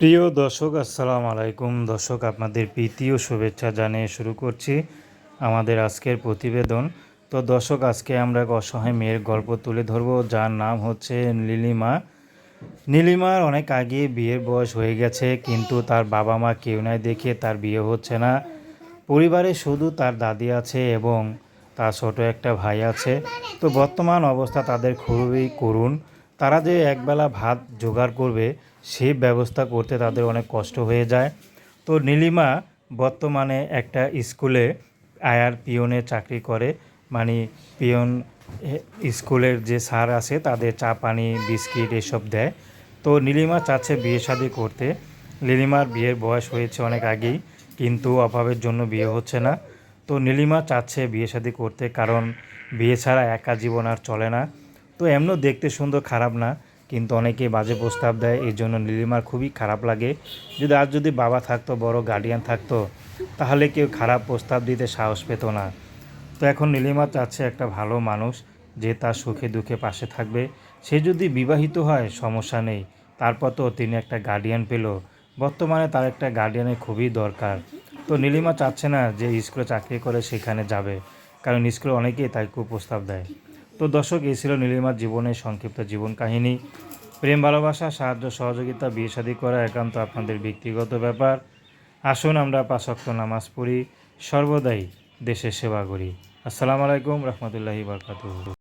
প্রিয় দর্শক, আসসালামু আলাইকুম। দর্শক, আপনাদের প্রীতি শুভেচ্ছা জানিয়ে শুরু করছি আমাদের আজকের প্রতিবেদন। তো দর্শক, আজকে আমরা এক অসহায় মেয়ের গল্প তুলে ধরবো। যার নাম হচ্ছে নীলিমা। নীলিমার অনেক আগে বিয়ের বয়স হয়ে গেছে, কিন্তু তার বাবা মা কেউ নাই দেখে তার বিয়ে হচ্ছে না। পরিবারে শুধু তার দাদি আছে এবং তার ছোট একটা ভাই আছে। তো বর্তমান অবস্থা তাদের খুবই করুণ। তারা যে একবেলা ভাত জোগাড় করবে সেই ব্যবস্থা করতে তাদের অনেক কষ্ট হয়ে যায়। তো নীলিমা বর্তমানে একটা স্কুলে আয়ার পিয়নে চাকরি করে। মানে পিয়ন স্কুলের যে স্যার আছে, তাদের চা, পানি, বিস্কিট এসব দেয়। তো নীলিমা চাচ্ছে বিয়ে শাদী করতে। নীলিমার বিয়ের বয়স হয়েছে অনেক আগেই, কিন্তু অভাবের জন্য বিয়ে হচ্ছে না। তো নীলিমা চাচ্ছে বিয়ে শাদী করতে, কারণ বিয়ে ছাড়া একা জীবন আর চলে না। তো এমনও দেখতে সুন্দর খারাপ না, কিন্তু অনেকেই বাজে প্রস্তাব দেয় এই জন্য নীলিমার খুবই খারাপ লাগে। যদি আর যদি বাবা থাকতো, বড় গার্ডিয়ান থাকতো, তাহলে কেউ খারাপ প্রস্তাব দিতে সাহস পেত না। তো এখন নীলিমা চাচ্ছে একটা ভালো মানুষ, যে তার সুখে দুঃখে পাশে থাকবে। সে যদি বিবাহিত হয়, সমস্যা নেই। তারপর তো তিনি একটা গার্ডিয়ান পেল। বর্তমানে তার একটা গার্ডিয়ানের খুবই দরকার। তো নীলিমা চাচ্ছে না যে স্কুলে চাকরি করে সেখানে যাবে, কারণ স্কুলে অনেকেই তাই কুপ্রস্তাব দেয়। তো দর্শক, এই ছিল নীলিমার জীবনের সংক্ষিপ্ত জীবন কাহিনী। প্রেম, ভালোবাসা, সাহায্য, সহযোগিতা, বিয়ে শাদী করা একান্ত আপনাদের ব্যক্তিগত ব্যাপার। আসুন আমরা পাশক্ত নামাজ পড়ি, সর্বদাই দেশের সেবা করি। আসসালামু আলাইকুম, রহমতুল্লাহি বরকাতুহ।